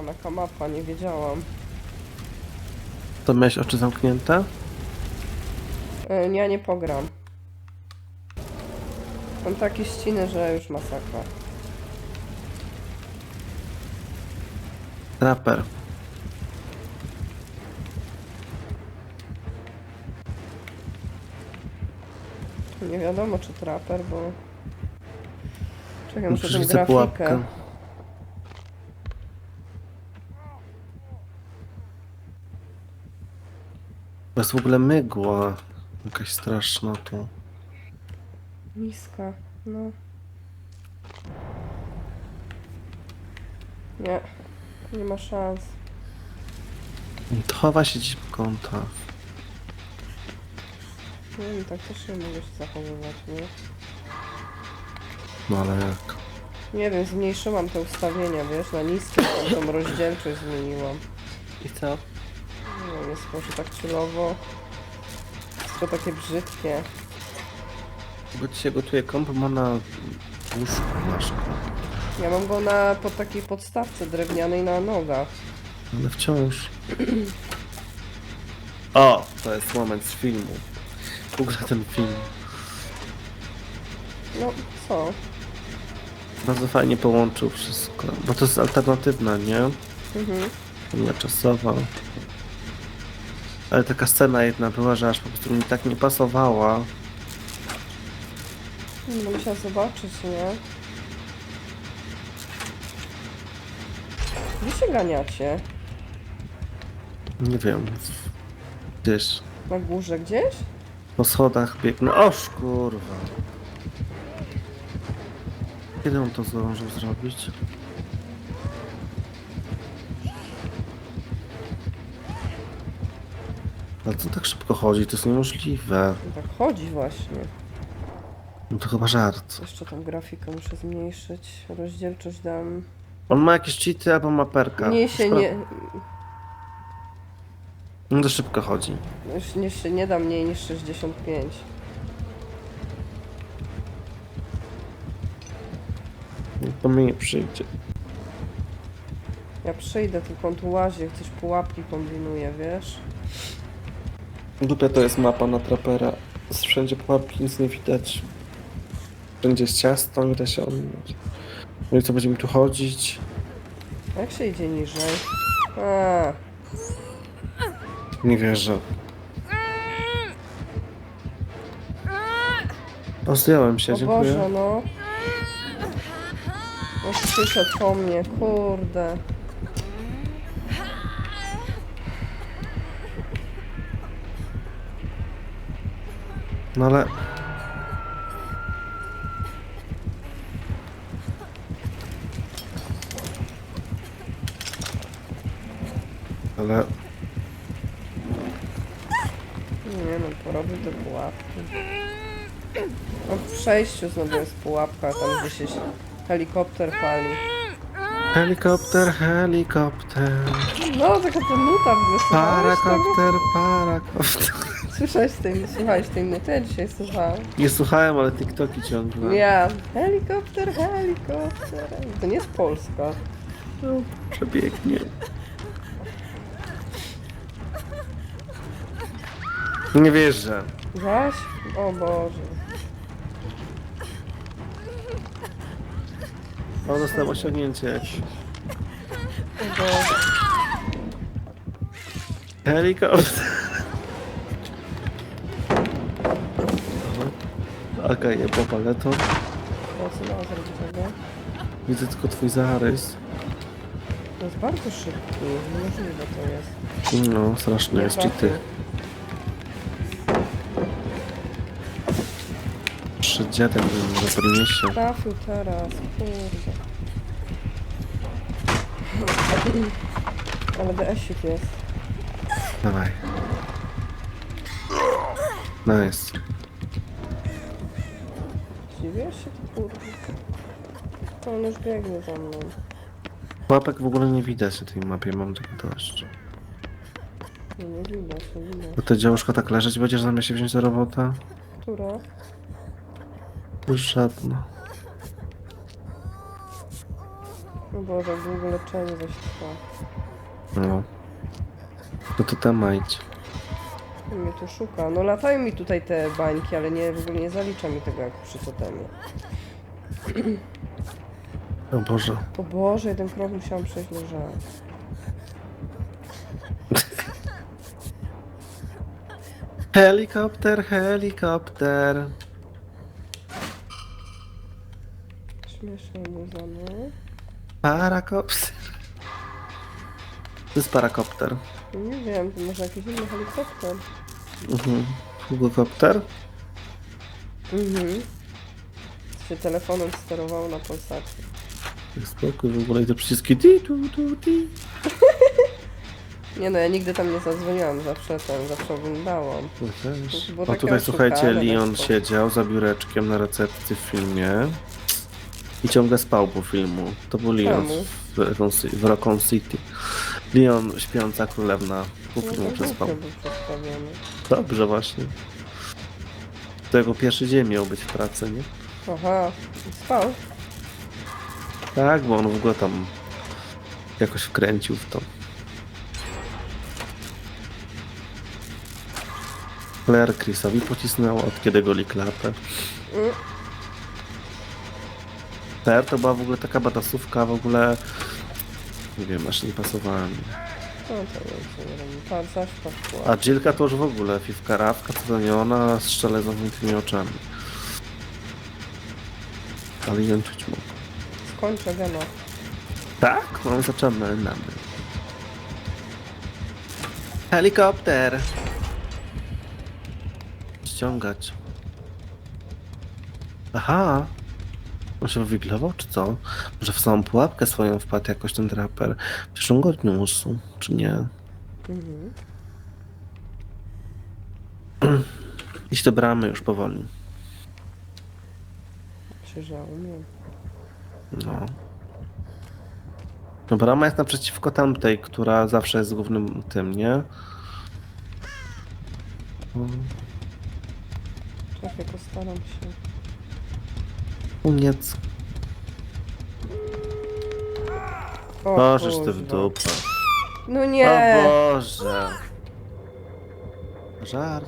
O, na kamapa, nie wiedziałam. To miałeś oczy zamknięte? E, Ja nie pogram. Mam takie ściny, że już masakra. Raper. Nie wiadomo czy traper, bo... Czekaj, muszę widzę grafikę. pułapkę. To jest w ogóle mygła. Jakaś straszna tu. Niska, no. Nie, nie ma szans. To chowa się gdzieś w kątach. Nie wiem, tak też nie mogę się zachowywać, nie? No ale jak? Nie wiem, zmniejszyłam te ustawienia, wiesz, na niskie, tam tą rozdzielczość zmieniłam. I co? Może tak chillowo. Wszystko takie brzydkie. Bo ci się gotuje kąp, ma na łóżku blaszkę. Ja mam go na pod takiej podstawce drewnianej na nogach. Ale wciąż. O! To jest moment z filmu. Ogóle ten film. No, co? Bardzo fajnie połączył wszystko. Bo to jest alternatywna, nie? Mhm. Linia czasowa. Ale taka scena jedna była, że aż po prostu mi tak nie pasowała. No musiała zobaczyć, nie? Gdzie się ganiacie? Nie wiem. Gdzieś. Na górze gdzieś? Po schodach biegnę. Oż kurwa. Kiedy on to zdążył zrobić? Ale co tak szybko chodzi? To jest niemożliwe. No tak chodzi właśnie. No to chyba żart. Jeszcze tą grafikę muszę zmniejszyć. Rozdzielczość dam. On ma jakieś cheaty albo ma perka. Nie się Spra- nie. No to szybko chodzi. Już nie, się nie da mniej niż 65. To mi nie przyjdzie. Ja przyjdę, tylko on tu łazi, coś pułapki kombinuje, wiesz? Dupia to jest mapa na trapera. Wszędzie pułapki, nic nie widać. Wszędzie jest ciasto, nie da się ominąć. No i co, będziemy tu chodzić? Jak się idzie niżej? A, Nie wierzę. O, zdjąłem się, o dziękuję. Boże, no. No przyszedł po mnie, kurde. No ale... Ale... Nie no, porobił te pułapki. No w przejściu znowu jest pułapka, tam gdzie się helikopter pali. Helikopter, helikopter. No, taka ta nuta tego? Parakopter, parakopter. Słyszałeś tej, słuchałeś tej nuty? Ja dzisiaj słuchałam. Nie słuchałem, ale TikToki ciągle. Ja. Helikopter, helikopter. To nie jest Polska. No, przebiegnie. Nie wierzę. Zaś? O Boże. O, dostałem osiągnięcie jakieś. Helikopter. Aga je po paleto. Zrobić tego? Widzę tylko twój zarys. To jest bardzo szybki. Niemożliwe to jest. No, straszny Nie jest trafił. cheaty. Przed dziadem bym zapewnie się. Trafił teraz. Kurde. Ale BS-ik jest. Dawaj. Nice. Dziwisz się to kurde? To on już biegnie za mną. Łapek w ogóle nie widać na tej mapie, mam tego dość. Nie, nie widać, nie widać. Bo te działuszko tak leżeć będziesz zamiast się wziąć za robotę? Która? Już żadna. No Boże, długo leczenie zaś trwa. No. No to tam idź. Mnie tu szuka. No latają mi tutaj te bańki, ale nie, w ogóle nie zalicza mi tego jak przy totemie. O Boże. O Boże, jeden krok musiałam przejść na żal. Helikopter, helikopter. Śmiesznie zamy. Parakopter. To jest parakopter. Nie wiem, to może jakiś inny helikopter. Mhm. Helikopter? Mhm. Się telefonem sterowało na Polsacie. Spokój, w ogóle i te przyciski. Ti, tu, tu, ti. Nie no, ja nigdy tam nie zadzwoniłam, zawsze ten, zawsze oglądałam. No też. To było A takie tutaj słuchajcie, oszukane, Leon wiesz, to- siedział za biureczkiem na recepcji w filmie i ciągle spał po filmu. To był Leon w, Raccoon w Raccoon City. Leon, śpiąca królewna, po filmu przespał. przedstawiony. Dobrze właśnie. To jego pierwszy dzień miał być w pracy, nie? Aha, spał? Tak, bo on w ogóle tam jakoś wkręcił w to. Claire Chrisowi pocisnęła od kiedy goli klapę. Mm. Ter to była w ogóle taka batasówka, w ogóle nie wiem, aż nie pasowała mi. No to. A Jillka to już w ogóle fifka rawka, co to nie ona z szczele zamkniętymi oczami. Ale ją czuć mógł. Skończę gena. Tak? Mam zaczynamy namy. Helikopter! Ściągać. Aha! On się wywiglował, czy co? Może w samą pułapkę swoją wpadł jakoś ten draper. Przecież on go niósł, czy nie? Mhm. Iść do bramy już powoli. Krzyżało mnie. No. No brama jest naprzeciwko tamtej, która zawsze jest głównym tym, nie? Czekaj, postaram się. Uniec. O, Bożeż ty w dupę. No O nie! Boże. Żart.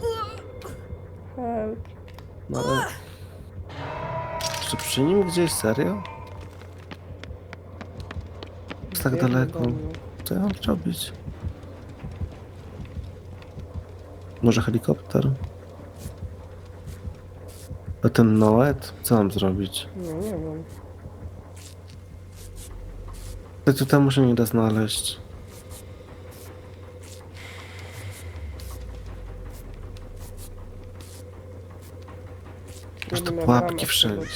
Help. No ale... Czy przy nim gdzieś serio? Jest tak daleko. Co ja mam zrobić? Może helikopter? A ten Noet? Co mam zrobić? No nie wiem. To tutaj muszę nie da znaleźć. Nie te jak pułapki brama wszędzie.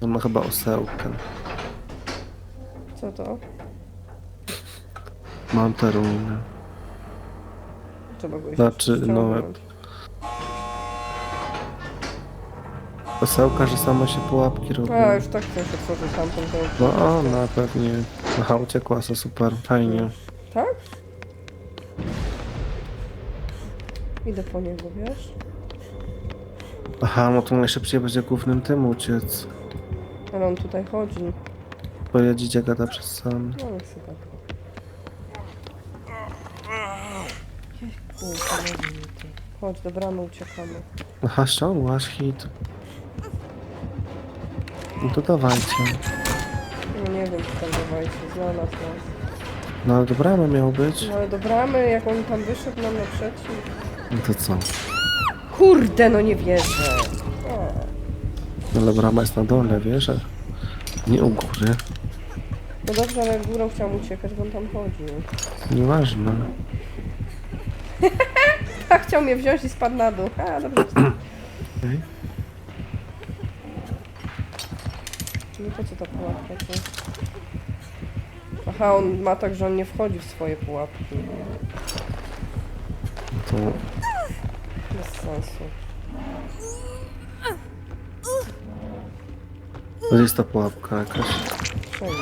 On ma chyba osełkę. Co to? Mam te runy. Trzeba go Znaczy, no. Osełka, że same się pułapki robią. A, już tak chcesz otworzyć tamtą to... No ona pewnie. Aha, uciekła, to super, fajnie. Tak? Idę po niego, wiesz? Aha, no to najszybciej będzie głównym tym uciec. Ale on tutaj chodzi. Bo ja dzidzia gada przez sam. No ale chcę Chodź, do bramy uciekamy. Aha, ściągłaś hit. No to dawajcie. No nie wiem, czy tam dawajcie, znalazł nas. No ale do bramy miał być. No ale do bramy, jak on tam wyszedł nam naprzeciw. No to co? Kurde, no nie wierzę. O, No ale brama jest na dole, wiesz? Nie u góry. no dobrze, ale górą chciałam uciekać, bo on tam chodził. Nieważne. A chciał mnie wziąć i spadł na dół. A, dobrze. Okej. No po co ta pułapka tu? Aha, on ma tak, że on nie wchodzi w swoje pułapki. No to Bez sensu. to jest ta pułapka jakaś. Wszędzie.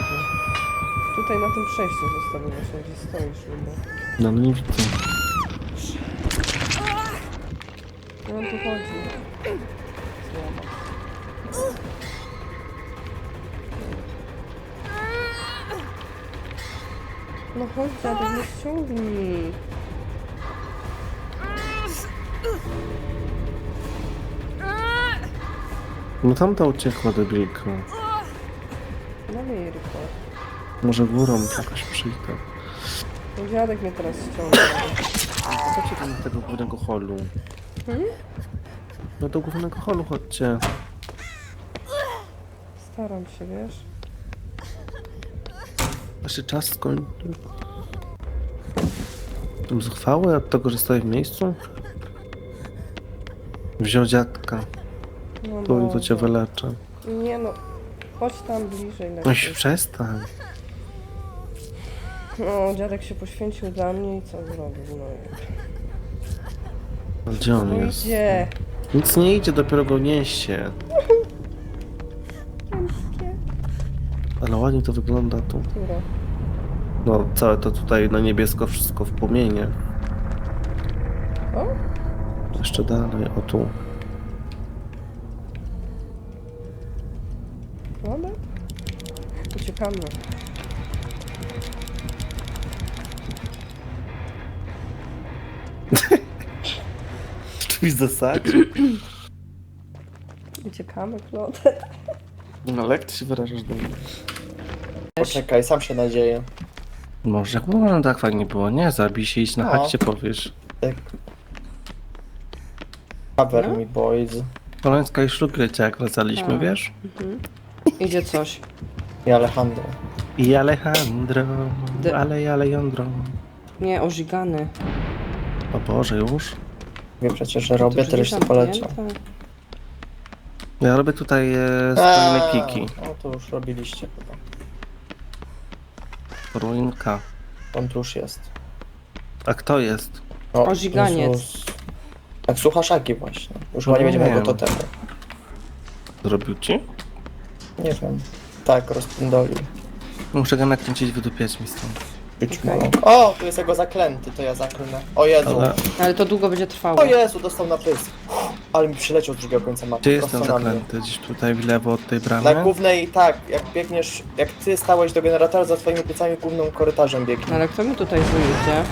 Tutaj na tym przejściu zostawię właśnie, gdzie stoisz, niby. No, no nie widzę. No tu chodzi. Słabo. No chodź, dziadek, nie ściągnij. No tamta uciekła debilka. Damy jej ryko. Może górą jakoś przyjdę. No dziadek mnie teraz ściąga. Chodźcie tam do tego głównego holu. Hmm? No do głównego holu chodźcie. Staram się, wiesz? A się czas skończył. Tym zuchwały od tego, że stoję w miejscu? Wziął dziadka. No Tu to cię wyleczę. Nie no, chodź tam bliżej. No i przestań. No, dziadek się poświęcił dla mnie i co zrobił? No Gdzie on jest? idzie. Nic nie idzie, dopiero go niesie. Ale ładnie to wygląda tu. No, całe to tutaj na niebiesko wszystko w płomienie. O? Jeszcze dalej, o tu. Dobra. Uciekamy. Zasadzie? Uciekamy, Klot. No, jak ty się wyrażasz do mnie? Poczekaj, sam się nadzieję. Może, jak no tak fajnie było, nie? Zabij się, idź na No. hakcie, powiesz. Tak. Cover No. me, boys. Polońska i szluk lecie, jak wracaliśmy, A. wiesz? Mhm. Idzie coś. I Alejandro. I Alejandro, ale i Alejandro. Nie, ożigany. O Boże, już? Wie przecież, że robię, To już poleciał. zamknięte. Ja robię tutaj e, spalne Eee, kiki. No to już robiliście chyba. Ruinka. On tu już jest. A kto jest? O, Ożyganiec. Jezus. Tak, słuchaszaki właśnie. Już No chyba nie będzie wiem. mojego totemu. Zrobił ci? Nie wiem. Tak, rozpędolił. Muszę go nakręcić, wydupiać mi stąd. Być może. O, tu jest jego zaklęty, to ja zaklnę. O Jezu. Ale Ale to długo będzie trwało. O Jezu, dostał na pysk. Ale mi przyleciał z drugiego końca mapy. gdzie jest ten prosto na mnie. zaklęty? Gdzieś tutaj w lewo od tej Na bramy? głównej, tak, jak biegniesz, jak ty stałeś do generatora za twoimi plecami głównym korytarzem biegnie. Ale kto mi tutaj wyjdzie?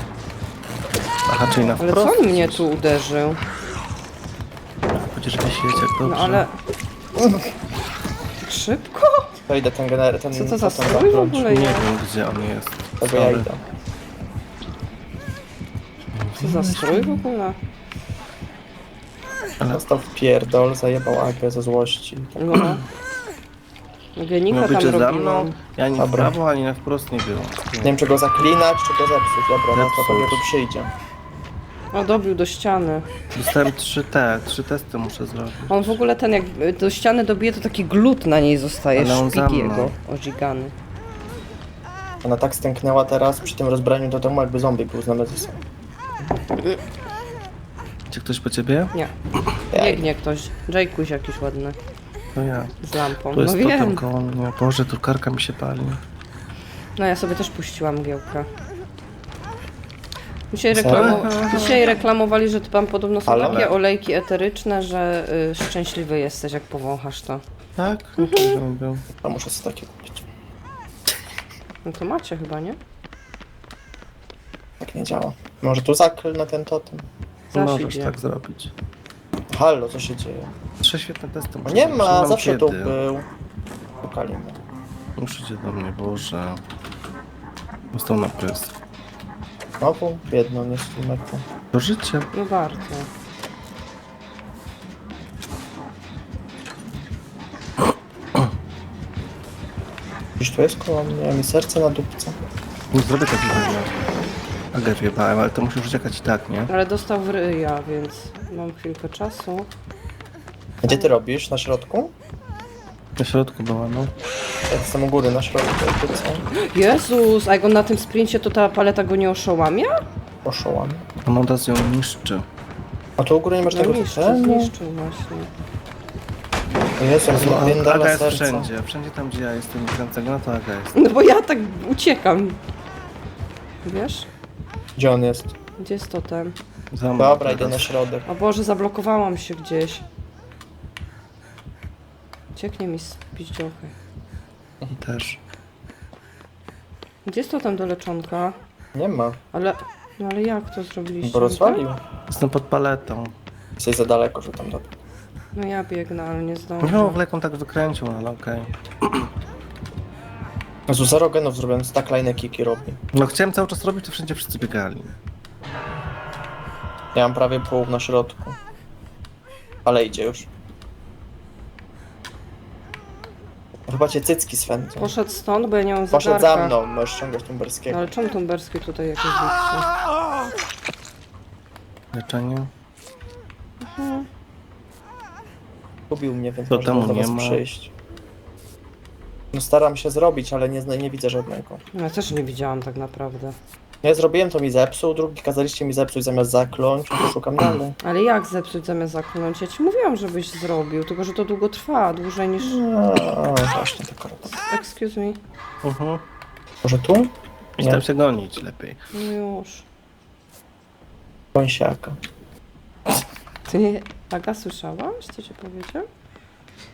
Aha, czyli na Ale wprost. co on mnie tu uderzył? Chociaż wisieć jak dobrze. No ale... Szybko? To idę ten generator, ten Co to za totem strój w ogóle Nie jest? wiem, gdzie on jest. Tego ja Sorry. idę. Co za strój w ogóle? Ale- Dostał w pierdol, zajebał Agę ze złości. No. Genika Miał tam być za mną, robiłam. ja ani w Dobra. prawo, ani na wprost nie było. Nie wiem, czy go zaklinać, czy go zepsuć. Dobra, no to Zepsuć. pewnie tu przyjdzie. O, dobił do ściany. Dostałem 3 T, 3 testy muszę zrobić. On w ogóle ten jak do ściany dobije, to taki glut na niej zostaje, Ale on za szpik mną. jego, ożigany. Ona tak stęknęła teraz przy tym rozbraniu do domu, jakby zombie był z Nemezisem. Czy ktoś po ciebie? Nie, Ja biegnie ktoś. Jaykuś jakiś ładny, To ja. z lampą. Tu jest No totem wiem. koło mnie. Boże, tu karka mi się pali. No ja sobie też puściłam mgiełkę. Dzisiaj, Co? reklamo... Dzisiaj reklamowali, że tam podobno są Ale- takie olejki eteryczne, że y, szczęśliwy jesteś jak powąchasz to. Tak? Mhm. Robią. A muszę sobie takie kupić. No to macie chyba, nie? Tak nie działa. Może tu zaklnę ten totem. Zaś Możesz idzie. tak zrobić. Halo, co się dzieje? Trzy świetne testy No nie ma, zawsze tu był. Muszę idzie do mnie, Boże. Został na prys. Znowu? Biedno, nie streamerką. To życie. No warto. Tu jest koło mnie, mi serce na dupce. Nie zrobię takiego. Agę wjebałem, ale to musisz uciekać i tak, nie? Ale dostał w ryja, więc mam chwilkę czasu. Gdzie ty robisz? Na środku? Na środku była, no. Ja jestem u góry, na środku, jakby co? Jezus, a jak on na tym sprincie, to ta paleta go nie oszołamia? Poszołam. Amondas ją niszczy. A tu u góry nie masz No tego niszczy, zniszczył właśnie. Jak No, Aga napiędala jest serca. wszędzie. Wszędzie tam, gdzie ja jestem i kręcę go, no to Aga jest. No bo ja tak uciekam. Wiesz? Gdzie on jest? Gdzie jest totem? Za mną Dobra, idę na środek. O Boże, zablokowałam się gdzieś. Cieknie mi z piździochy. Też. Gdzie jest to tam do leczonka? Nie ma. Ale, no ale jak to zrobiliście? Bo rozwalił. Jestem pod paletą. Jesteś za daleko, że tam do... No ja biegnę, ale nie No, zdążę. wleką tak wykręcił, ale okej. Jezu, zero genów zrobiłem, tak line kiki robi. No chciałem cały czas robić, to wszędzie wszyscy biegali. Ja mam prawie pół na środku. Ale idzie już. Chyba cię cycki swędzą. Poszedł stąd, bo ja nie mam Poszedł zegarka. za mną, możesz ściągać No Tumberskiego. ale czemu Tumberski tutaj jakieś wyjście? Leczenie? Lubił mnie, więc To może do nie was ma. przyjść. No staram się zrobić, ale nie, zna- nie widzę żadnego. No, Ja też nie widziałam tak naprawdę. Ja zrobiłem, to mi zepsuł, drugi kazaliście mi zepsuć zamiast zakląć, to szukam dalej. Ale jak zepsuć zamiast zakląć? Ja ci mówiłam, żebyś zrobił, tylko że to długo trwa, dłużej niż... No, właśnie tak robię. Excuse me. Mhm. Może tu? I Nie. tam się gonić lepiej. No już. Gąsiaka. Ty, Aga, słyszałaś, co ci powiedział?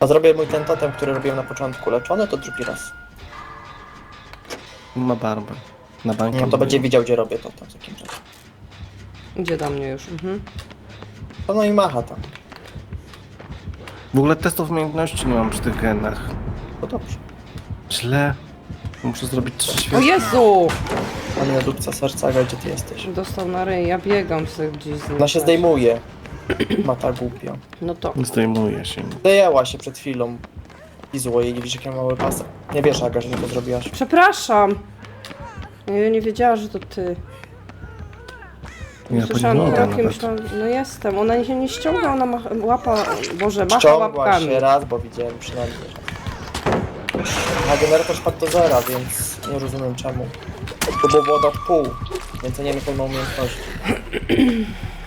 A zrobię mój ten totem, który robiłem na początku leczony, to drugi raz. Ma barbę. Na bank. No to będzie widział, gdzie robię totem z jakim czasem. Idzie do mnie już, mhm. To no i macha tam. W ogóle testów umiejętności nie mam przy tych genach. To dobrze. Źle. Muszę zrobić trzy O świetne. Jezu! Panie dupca serca, Aga, gdzie ty jesteś? Dostał na ryj, ja biegam sobie gdzieś z nim. Ona się też. zdejmuje. Mata głupio. No to, Zdejmuje się. Zdjęła się przed chwilą. I zło jej, nie widzisz jakie mały pasek. Nie wiesz, Aga, że nie to zrobiłaś. przepraszam! Ja nie wiedziała, że to ty. Ja Słyszałam mogę kroki, nawet. myślałam, no jestem. Ona się nie ściąga, ona macha, łapa, Boże, macha Ściągła łapkami. się raz, bo widziałem przynajmniej. A generator spadł do zera, więc nie rozumiem czemu. To było woda od pół, więc ja nie wiem jaką ma umiejętności.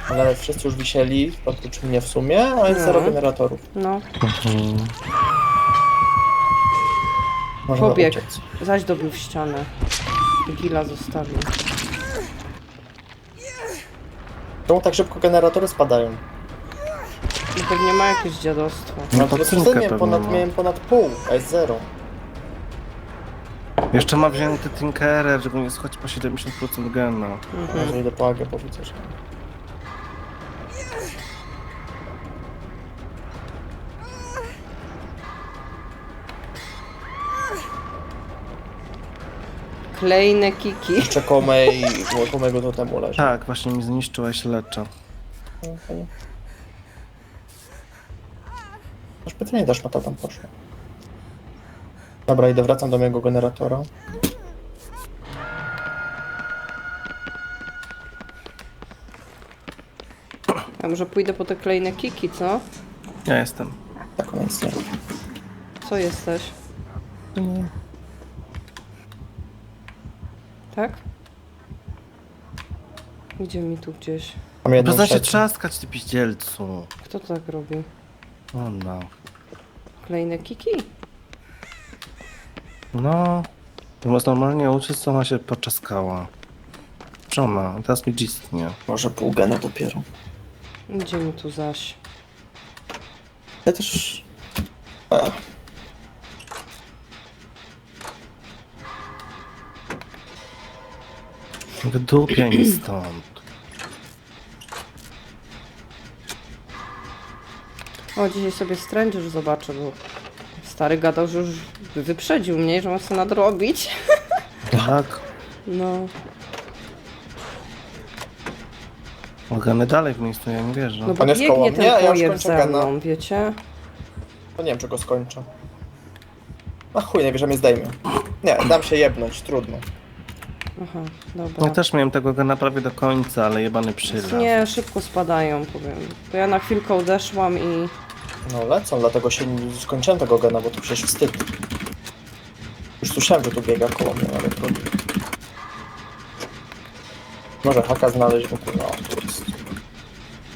Ale wszyscy już wisieli, oprócz mnie w sumie, a jest No. zero generatorów. No. Można Pobiegł. uciec. zaś dobił w ścianę. Gila zostawił. Czemu tak szybko generatory spadają? I pewnie ma jakieś dziadostwo. No No to cynkę miałem pewnie ponad, ma. miałem ponad pół, a jest zero. Jeszcze ma wzięty Tinkerer, żeby nie schodzić po 70% gena. Mhm. Może idę po Agę, Klejne kiki. Jeszcze koło mej, koło mojego totemu leży. Tak, właśnie mi zniszczyłeś lecza. Fajnie. Aż pytanie też mata tam poszła. Dobra, idę, wracam do mojego generatora. Ja może pójdę po te klejne kiki, co? Ja jestem. Tak ona jest nie. Co jesteś? Tak? Idzie mi tu gdzieś. Mam jedną Przestań się trzaskać, ty piździelcu. Kto to tak robi? O no. Klejne kiki? No. Zamiast normalnie uczyć, to ona się poczaskała. Czona, teraz mi dzistnie. Może pół gena dopiero. Idzie mi tu zaś. Ja też... A, Wydupiaj mi stąd. O, dzisiaj sobie Stranger zobaczę, bo stary gadał, że już wyprzedził mnie, że ma sobie nadrobić. Tak? No, Gany dalej w miejscu, ja nie wierzę. no bo On jest koło biegnie mnie, a ten ja już kończę ze mną, wiecie? to nie wiem, czy go skończę. A chuj, najwyżej mnie zdejmie. Nie, dam się jebnąć, trudno. Aha, dobra. Ja też miałem tego gena prawie do końca, ale jebany przyraz. Nie, szybko spadają, powiem. To ja na chwilkę odeszłam i... No lecą, dlatego się nie skończyłem tego gena, bo to przecież wstyd. Już słyszałem, że tu biega koło mnie, ale trudno. Może haka znaleźć, bo kurwa, tu jest.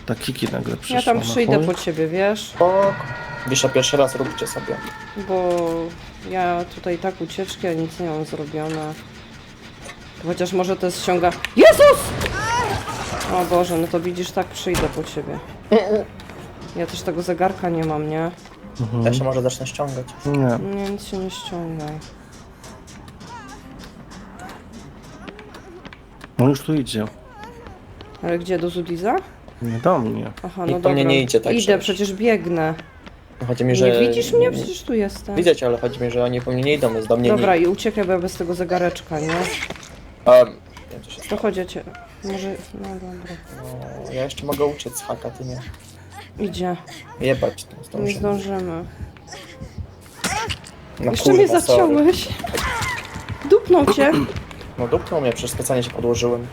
Ta kiki nagle przyszła. Ja tam na przyjdę chuj. po ciebie, wiesz? Spoko. Wisza pierwszy raz róbcie sobie. Bo ja tutaj tak ucieczki, a nic nie mam zrobione. Chociaż może to ściąga... Jezus! O Boże, no to widzisz, tak przyjdę po ciebie. Ja też tego zegarka nie mam, nie? Ja się może zacznę ściągać. Nie. Nie, nic się nie ściągaj. On już tu idzie. Ale gdzie, do Zudiza? Nie do mnie. Aha, Nikt no po mnie nie idzie, tak Idę, przecież. przecież biegnę. Chodzi mi, że... Nie widzisz mnie? Przecież tu jestem. Widzę cię, ale chodzi mi, że oni po mnie nie idą, więc do mnie Dobra, nie... i uciekaj, bo ja bez tego zegareczka, nie? Um, wiem, co się To stało. chodź, ja cię... Może... No dobra. No, ja jeszcze mogę uciec z haka, ty nie. Idzie. Jebać, to Nie zdążymy. No Jeszcze mnie kurwa, sorry. zaciąłeś. Dupnął cię. No dupnął mnie, przecież specjalnie się podłożyłem.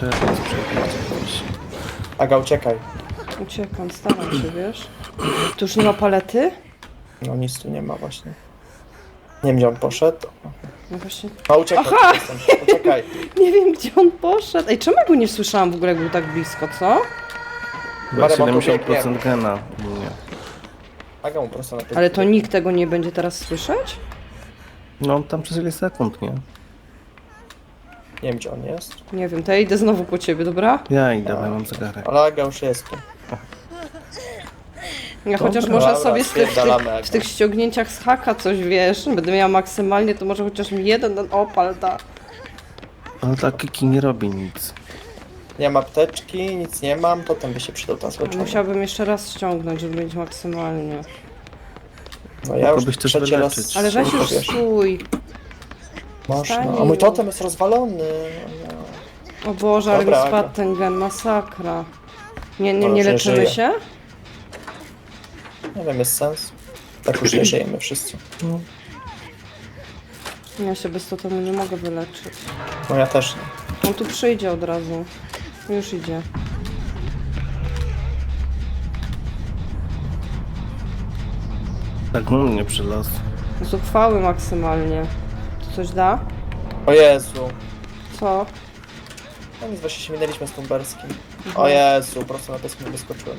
To ja teraz przejdę. Aga, uciekaj. Uciekam, staram się, wiesz? Tu już nie ma palety? No nic tu nie ma właśnie. Nie wiem, gdzie on poszedł. No właśnie... No uciekaj, Aha! uciekaj. Nie wiem, gdzie on poszedł. Ej, czemu ja go nie słyszałam w ogóle, jak był tak blisko, co? Marek, on tu 70% gena u mnie. Aga mu prosto na Ale to nikt tego nie będzie teraz słyszeć? No on tam przez ile sekund, nie? Nie wiem, gdzie on jest. Nie wiem, to ja idę znowu po ciebie, dobra? Ja idę, bo ja mam zegarek. Ale Aga już jest tu. Ja Dobra, chociaż może sobie z tych, w, spierdalamy, tych, Aga. w tych ściągnięciach z haka coś, wiesz, będę miała maksymalnie, to może chociaż mi jeden ten opal da. Ale ta Kiki nie robi nic. Nie mam apteczki, nic nie mam, potem by się przydał ta złeczona. Musiałabym jeszcze raz ściągnąć, żeby mieć maksymalnie. No ja już też trzeci raz... Ale weź już wiesz. stój. Można. Wstań A mój totem jest rozwalony. No. O Boże, ale mi Dobra, spadł ten gen, masakra. Nie, nie, Może nie leczymy żyje. się? Nie wiem, jest sens. Tak już nie żyjemy wszyscy. Ja się bez totemu nie mogę wyleczyć. No ja też nie. On tu przyjdzie od razu. Już idzie. Tak u mnie przylazł. Zuchwały maksymalnie. To coś da? O Jezu. Co? No nic, właśnie się minęliśmy z Tumberskim. Mhm. O Jezu, prosto na piesku wyskoczyłem.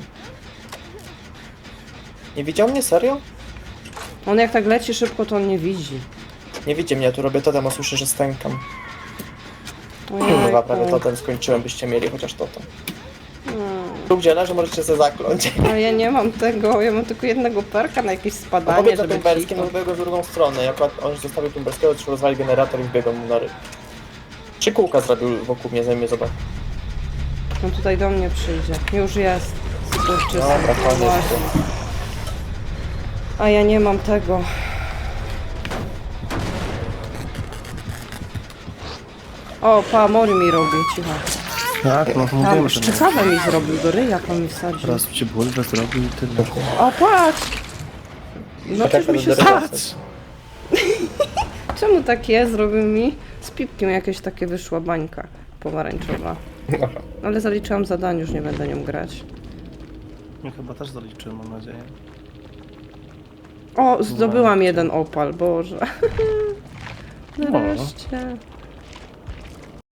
Nie widział mnie? Serio? On jak tak leci szybko, to on nie widzi. Nie widzi mnie, tu robię totem, a słyszę, że stękam. Chyba prawie totem skończyłem, byście mieli chociaż totem. Tu gdzie leży, możecie sobie zakląć. A ja nie mam tego, ja mam tylko jednego perka na jakieś spadanie, powiedz za żeby Tumberskim, kliknął. w drugą stronę. Jak on zostawił Tumberskiego, to rozwalił generator i wbiegł mu na ryb. Trzy kółka zrobił wokół mnie, zajmie zobacz. On tutaj do mnie przyjdzie. Już jest. Skurczysy. Dobra, No koniec. właśnie. A ja nie mam tego. O, pa, Mori mi robi, cicho. Tak, no Tam mówiłem, że nie. szczekawę mi zrobił, do ryja pan mi wsadził. Teraz ci bulwę zrobił i tyle. O, patrz! No coś mi się patrz! Czemu tak jest? Zrobił mi z pipkiem jakieś takie wyszła bańka pomarańczowa. Ale zaliczyłam zadanie, już nie będę nią grać. Ja chyba też zaliczyłem, mam nadzieję. O, zdobyłam jeden opal, Boże. No. Nareszcie.